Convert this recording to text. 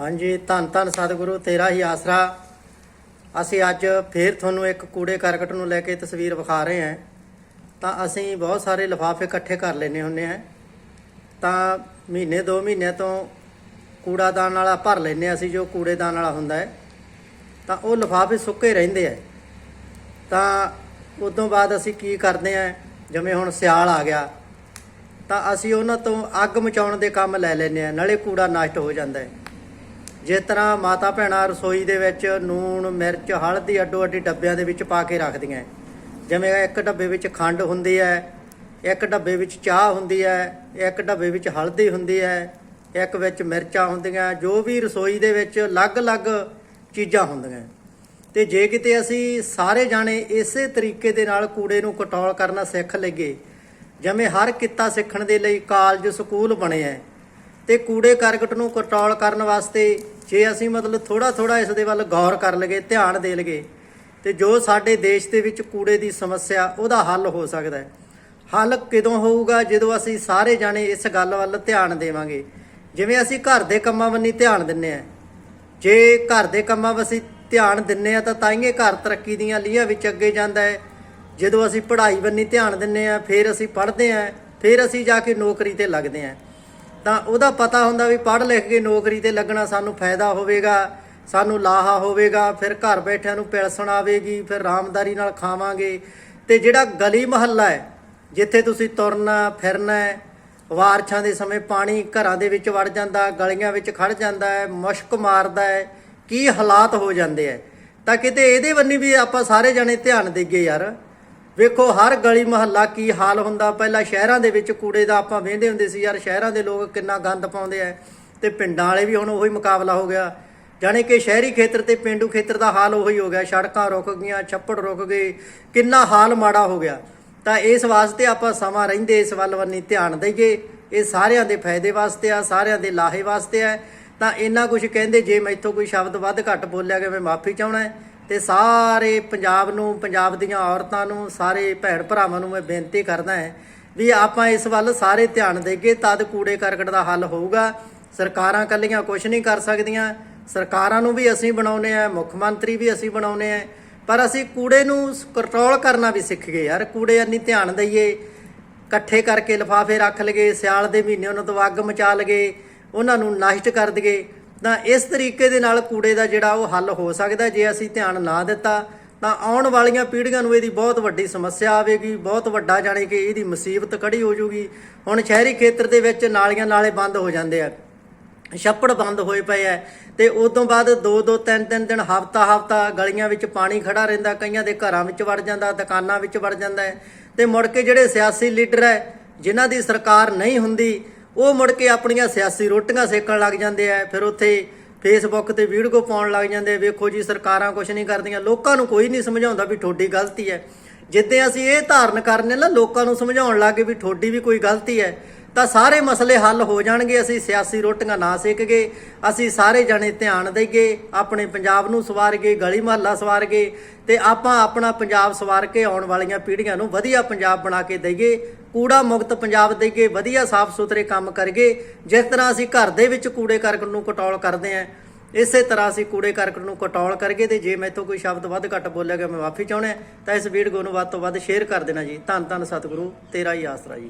ਹਾਂਜੀ, ਧੰਨ ਧੰਨ ਸਤਿਗੁਰੂ, ਤੇਰਾ ਹੀ ਆਸਰਾ। ਅਸੀਂ ਅੱਜ ਫੇਰ ਤੁਹਾਨੂੰ ਇੱਕ ਕੂੜੇ ਕਰਕਟ ਨੂੰ ਲੈ ਕੇ ਤਸਵੀਰ ਵਿਖਾ ਰਹੇ ਹਾਂ। ਤਾਂ ਅਸੀਂ ਬਹੁਤ ਸਾਰੇ ਲਿਫਾਫੇ ਇਕੱਠੇ ਕਰ ਲੈਨੇ ਹੁੰਨੇ ਆ ਤਾਂ ਮਹੀਨੇ, ਦੋ ਮਹੀਨੇ ਤੋਂ ਕੂੜਾਦਾਨ ਵਾਲਾ ਭਰ ਲੈਨੇ ਹਾਂ ਅਸੀਂ, ਜੋ ਕੂੜੇਦਾਨ ਵਾਲਾ ਹੁੰਦਾ ਹੈ। ਤਾਂ ਉਹ ਲਿਫਾਫੇ ਸੁੱਕੇ ਰਹਿੰਦੇ ਆ ਤਾਂ ਉਦੋਂ ਬਾਅਦ ਅਸੀਂ ਕੀ ਕਰਦੇ ਆ ਜਿਵੇਂ ਹੁਣ ਸਿਆਲ ਆ ਗਿਆ, ਤਾਂ ਅਸੀਂ ਉਹਨਾਂ ਤੋਂ ਅੱਗ ਮਚਾਉਣ ਦੇ ਕੰਮ ਲੈ ਲੈਨੇ ਆ ਨਾਲੇ ਕੂੜਾ ਨਸ਼ਟ ਹੋ ਜਾਂਦਾ ਹੈ। ਜਿਸ ਤਰ੍ਹਾਂ ਮਾਤਾ ਭੈਣਾਂ ਰਸੋਈ ਦੇ ਵਿੱਚ ਨੂਣ, ਮਿਰਚ, ਹਲਦੀ ਅੱਡੋ ਅੱਡੀ ਡੱਬਿਆਂ ਦੇ ਵਿੱਚ ਪਾ ਕੇ ਰੱਖਦੀਆਂ ਜਿਵੇਂ ਇੱਕ ਡੱਬੇ ਵਿੱਚ ਖੰਡ ਹੁੰਦੀ ਹੈ, ਇੱਕ ਡੱਬੇ ਵਿੱਚ ਚਾਹ ਹੁੰਦੀ ਹੈ, ਇੱਕ ਡੱਬੇ ਵਿੱਚ ਹਲਦੀ ਹੁੰਦੀ ਹੈ, ਇੱਕ ਵਿੱਚ ਮਿਰਚਾਂ ਹੁੰਦੀਆਂ, ਜੋ ਵੀ ਰਸੋਈ ਦੇ ਵਿੱਚ ਅਲੱਗ-ਅਲੱਗ ਚੀਜ਼ਾਂ ਹੁੰਦੀਆਂ ਤੇ ਜੇ ਕਿਤੇ ਅਸੀਂ ਸਾਰੇ ਜਾਣੇ ਇਸੇ ਤਰੀਕੇ ਦੇ ਨਾਲ ਕੂੜੇ ਨੂੰ ਕਟੌਲ ਕਰਨਾ ਸਿੱਖ ਲਈਏ, ਜਿਵੇਂ ਹਰ ਕਿੱਤਾ ਸਿੱਖਣ ਦੇ ਲਈ ਕਾਲਜ ਸਕੂਲ ਬਣੇ ਐ ਤੇ ਕੂੜੇ ਕਰਕਟ ਨੂੰ ਕੰਟਰੋਲ ਕਰਨ ਵਾਸਤੇ ਜੇ ਅਸੀਂ ਮਤਲਬ ਥੋੜਾ ਥੋੜਾ ਇਸ ਦੇ ਵੱਲ ਗੌਰ ਕਰ ਲਗੇ ਧਿਆਨ ਦੇ ਲਗੇ ਤੇ ਜੋ ਸਾਡੇ ਦੇਸ਼ ਦੇ ਵਿੱਚ ਕੂੜੇ ਦੀ ਸਮੱਸਿਆ, ਉਹਦਾ ਹੱਲ ਹੋ ਸਕਦਾ ਹੈ। ਹੱਲ ਕਦੋਂ ਹੋਊਗਾ? ਜਦੋਂ ਅਸੀਂ ਸਾਰੇ ਜਾਣੇ ਇਸ ਗੱਲ ਵੱਲ ਧਿਆਨ ਦੇਵਾਂਗੇ। ਜਿਵੇਂ ਅਸੀਂ ਘਰ ਦੇ ਕੰਮਾਂ ਵੱਲ ਧਿਆਨ ਦਿੰਨੇ ਆ ਜੇ ਘਰ ਦੇ ਕੰਮਾਂ ਵੱਲ ਅਸੀਂ ਧਿਆਨ ਦਿੰਨੇ ਆ ਤਾਂ ਤਾਈਏ ਘਰ ਤਰੱਕੀ ਦੀਆਂ ਲੀਹਾਂ ਵਿੱਚ ਅੱਗੇ ਜਾਂਦਾ ਹੈ। ਜਦੋਂ ਅਸੀਂ ਪੜ੍ਹਾਈ ਵੱਲ ਧਿਆਨ ਦਿੰਨੇ ਆ ਫਿਰ ਅਸੀਂ ਪੜ੍ਹਦੇ ਆ ਫਿਰ ਅਸੀਂ ਜਾ ਕੇ ਨੌਕਰੀ ਤੇ ਲੱਗਦੇ ਆ ਤਾਂ ਉਹਦਾ ਪਤਾ ਹੁੰਦਾ ਵੀ ਪੜ੍ਹ ਲਿਖ ਕੇ ਨੌਕਰੀ ਤੇ ਲੱਗਣਾ ਸਾਨੂੰ ਫਾਇਦਾ ਹੋਵੇਗਾ, ਸਾਨੂੰ ਲਾਹਾ ਹੋਵੇਗਾ, ਫਿਰ ਘਰ ਬੈਠਿਆਂ ਨੂੰ ਪਿਲਸਣ ਆਵੇਗੀ, ਫਿਰ ਆਰਾਮਦਾਰੀ ਨਾਲ ਖਾਵਾਂਗੇ। ਤੇ ਜਿਹੜਾ ਗਲੀ ਮਹੱਲਾ ਹੈ, ਜਿੱਥੇ ਤੁਸੀਂ ਤੁਰਨਾ, ਫਿਰਨਾ ਹੈ ਵਾਰਛਾਂ ਦੇ ਸਮੇਂ ਪਾਣੀ ਘਰਾਂ ਦੇ ਵਿੱਚ ਵੜ ਜਾਂਦਾ, ਗਲੀਆਂ ਵਿੱਚ ਖੜ ਜਾਂਦਾ ਹੈ, ਮੁਸ਼ਕ ਮਾਰਦਾ ਹੈ, ਕੀ ਹਾਲਾਤ ਹੋ ਜਾਂਦੇ ਹੈ। ਤਾਂ ਕਿਤੇ ਇਹਦੇ ਬੰਨੀ ਵੀ ਆਪਾਂ ਸਾਰੇ ਜਣੇ ਧਿਆਨ ਦੇਈਏ ਯਾਰ। ਵੇਖੋ, ਹਰ ਗਲੀ ਮਹੱਲਾ ਕੀ ਹਾਲ ਹੁੰਦਾ। ਪਹਿਲਾਂ ਸ਼ਹਿਰਾਂ ਦੇ ਵਿੱਚ ਕੂੜੇ ਦਾ ਆਪਾਂ ਵੇਂਦੇ ਹੁੰਦੇ ਸੀ, ਯਾਰ ਸ਼ਹਿਰਾਂ ਦੇ ਲੋਕ ਕਿੰਨਾ ਗੰਦ ਪਾਉਂਦੇ ਆ। ਤੇ ਪਿੰਡਾਂ ਵਾਲੇ ਵੀ ਹੁਣ ਉਹੀ ਮੁਕਾਬਲਾ ਹੋ ਗਿਆ। ਜਾਣੇ ਕਿ ਸ਼ਹਿਰੀ ਖੇਤਰ ਤੇ ਪਿੰਡੂ ਖੇਤਰ ਦਾ ਹਾਲ ਉਹੀ ਹੋ ਗਿਆ। ਸੜਕਾਂ ਰੁਕ ਗਈਆਂ, ਛੱਪੜ ਰੁਕ ਗਏ, ਕਿੰਨਾ ਹਾਲ ਮਾੜਾ ਹੋ ਗਿਆ। ਤਾਂ ਇਸ ਵਾਸਤੇ ਆਪਾਂ ਸਮਾਂ ਰਹਿੰਦੇ, ਇਸ ਵੱਲ ਵੰਨੀ ਧਿਆਨ ਦਈਏ। ਇਹ ਸਾਰਿਆਂ ਦੇ ਫਾਇਦੇ ਵਾਸਤੇ ਆ, ਸਾਰਿਆਂ ਦੇ ਲਾਹੇ ਵਾਸਤੇ ਆ। ਤਾਂ ਇੰਨਾ ਕੁਝ ਕਹਿੰਦੇ, ਜੇ ਮੈਥੋਂ ਕੋਈ ਸ਼ਬਦ ਵੱਧ ਘੱਟ ਬੋਲਿਆ ਗਿਆ, ਮੈਂ ਮਾਫੀ ਚਾਹਣਾ ਤੇ ਸਾਰੇ ਪੰਜਾਬ ਨੂੰ, ਪੰਜਾਬ ਦੀਆਂ ਔਰਤਾਂ ਨੂੰ, ਸਾਰੇ ਭੈਣ ਭਰਾਵਾਂ ਨੂੰ ਮੈਂ ਬੇਨਤੀ ਕਰਦਾ ਹਾਂ ਵੀ ਆਪਾਂ ਇਸ ਵੱਲ ਸਾਰੇ ਧਿਆਨ ਦੇਗੇ ਤਦ ਕੂੜੇ ਕਰਕਟ ਦਾ ਹੱਲ ਹੋਊਗਾ। ਸਰਕਾਰਾਂ ਕੱਲੀਆਂ ਕੁਝ ਨਹੀਂ ਕਰ ਸਕਦੀਆਂ। ਸਰਕਾਰਾਂ ਨੂੰ ਵੀ ਅਸੀਂ ਬਣਾਉਨੇ ਆ ਮੁੱਖ ਮੰਤਰੀ ਵੀ ਅਸੀਂ ਬਣਾਉਨੇ ਆ ਪਰ ਅਸੀਂ ਕੂੜੇ ਨੂੰ ਕੰਟਰੋਲ ਕਰਨਾ ਵੀ ਸਿੱਖ ਗਏ ਯਾਰ, ਕੂੜੇ ਅੰਨੀ ਧਿਆਨ ਦਈਏ। ਇਕੱਠੇ ਕਰਕੇ ਲਿਫਾਫੇ ਰੱਖ ਲਗੇ, ਸਿਆਲ ਦੇ ਮਹੀਨੇ ਉਹਨਾਂ ਤੋਂ ਅੱਗ ਮਚਾ ਲਗੇ, ਉਹਨਾਂ ਨੂੰ ਨਸ਼ਟ ਕਰ ਦਈਏ ਤਾਂ ਇਸ ਤਰੀਕੇ ਦੇ ਨਾਲ ਕੂੜੇ ਦਾ ਜਿਹੜਾ ਉਹ ਹੱਲ ਹੋ ਸਕਦਾ ਜੇ ਅਸੀਂ ਧਿਆਨ ਨਾ ਦਿੱਤਾ, ਤਾਂ ਆਉਣ ਵਾਲੀਆਂ ਪੀੜ੍ਹੀਆਂ ਨੂੰ ਇਹਦੀ ਬਹੁਤ ਵੱਡੀ ਸਮੱਸਿਆ ਆਵੇਗੀ, ਬਹੁਤ ਵੱਡਾ ਜਾਣੀ ਕਿ ਇਹਦੀ ਮੁਸੀਬਤ ਖੜੀ ਹੋ ਜੂਗੀ। ਹੁਣ ਸ਼ਹਿਰੀ ਖੇਤਰ ਦੇ ਵਿੱਚ ਨਾਲੀਆਂ ਨਾਲੇ ਬੰਦ ਹੋ ਜਾਂਦੇ ਆ, ਛੱਪੜ ਬੰਦ ਹੋਏ ਪਏ ਐ ਤੇ ਉਸ ਤੋਂ ਬਾਅਦ ਦੋ ਦੋ ਤਿੰਨ ਤਿੰਨ ਦਿਨ ਹਫਤਾ ਹਫਤਾ ਗਲੀਆਂ ਵਿੱਚ ਪਾਣੀ ਖੜਾ ਰਹਿੰਦਾ, ਕਈਆਂ ਦੇ ਘਰਾਂ ਵਿੱਚ ਵੜ ਜਾਂਦਾ, ਦੁਕਾਨਾਂ ਵਿੱਚ ਵੜ ਜਾਂਦਾ ਹੈ। ਤੇ ਮੁੜ ਕੇ ਜਿਹੜੇ ਸਿਆਸੀ ਲੀਡਰ ਐ ਜਿਨ੍ਹਾਂ ਦੀ ਸਰਕਾਰ ਨਹੀਂ ਹੁੰਦੀ ਉਹ ਮੁੜ ਕੇ ਆਪਣੀਆਂ ਸਿਆਸੀ ਰੋਟੀਆਂ ਸੇਕਣ ਲੱਗ ਜਾਂਦੇ ਆ, ਫਿਰ ਉੱਥੇ ਫੇਸਬੁੱਕ ਤੇ ਵੀਡੀਓ ਪਾਉਣ ਲੱਗ ਜਾਂਦੇ ਵੇਖੋ ਜੀ ਸਰਕਾਰਾਂ ਕੁਝ ਨਹੀਂ ਕਰਦੀਆਂ, ਲੋਕਾਂ ਨੂੰ ਕੋਈ ਨਹੀਂ ਸਮਝਾਉਂਦਾ ਵੀ ਤੁਹਾਡੀ ਗਲਤੀ ਹੈ। ਜਿੱਦਾਂ ਅਸੀਂ ਇਹ ਧਾਰਨ ਕਰਨੇ ਨਾ, ਲੋਕਾਂ ਨੂੰ ਸਮਝਾਉਣ ਲੱਗੇ ਵੀ ਤੁਹਾਡੀ ਵੀ ਕੋਈ ਗਲਤੀ ਹੈ, ਤਾਂ ਸਾਰੇ ਮਸਲੇ ਹੱਲ ਹੋ ਜਾਣਗੇ, ਅਸੀਂ ਸਿਆਸੀ ਰੋਟੀਆਂ ਨਾ ਸੇਕ ਗਏ, ਅਸੀਂ ਸਾਰੇ ਜਣੇ ਧਿਆਨ ਦੇਈਏ ਆਪਣੇ ਪੰਜਾਬ ਨੂੰ ਸਵਾਰ ਗਏ, ਗਲੀ ਮਹੱਲਾ ਸਵਾਰ ਗਏ, ਤੇ ਆਪਾਂ ਆਪਣਾ ਪੰਜਾਬ ਸਵਾਰ ਕੇ ਆਉਣ ਵਾਲੀਆਂ ਪੀੜ੍ਹੀਆਂ ਨੂੰ ਵਧੀਆ ਪੰਜਾਬ ਬਣਾ ਕੇ ਦਈਏ ਕੂੜਾ ਮੁਕਤ ਪੰਜਾਬ ਦੇਈਏ ਵਧੀਆ ਸਾਫ਼ ਸੁਥਰੇ ਕੰਮ ਕਰੀਏ ਜਿਸ ਤਰ੍ਹਾਂ ਅਸੀਂ ਘਰ ਦੇ ਵਿੱਚ ਕੂੜੇ ਕਰਕਟ ਨੂੰ ਕਟੌਲ ਕਰਦੇ ਆਂ ਇਸੇ ਤਰ੍ਹਾਂ ਅਸੀਂ ਕੂੜੇ ਕਰਕਟ ਨੂੰ ਕਟੌਲ ਕਰਗੇ ਤੇ ਜੇ ਮੈਥੋਂ ਕੋਈ ਸ਼ਬਦ ਵੱਧ ਘੱਟ ਬੋਲਿਆ ਗਿਆ, ਮੈਂ ਮਾਫੀ ਚਾਹੁੰਦਾ, ਤਾਂ ਇਸ ਵੀਡੀਓ ਨੂੰ ਵੱਧ ਤੋਂ ਵੱਧ ਸ਼ੇਅਰ ਕਰ ਦੇਣਾ ਜੀ। ਧੰਨ ਧੰਨ ਸਤਿਗੁਰੂ, ਤੇਰਾ ਹੀ ਆਸਰਾ ਜੀ।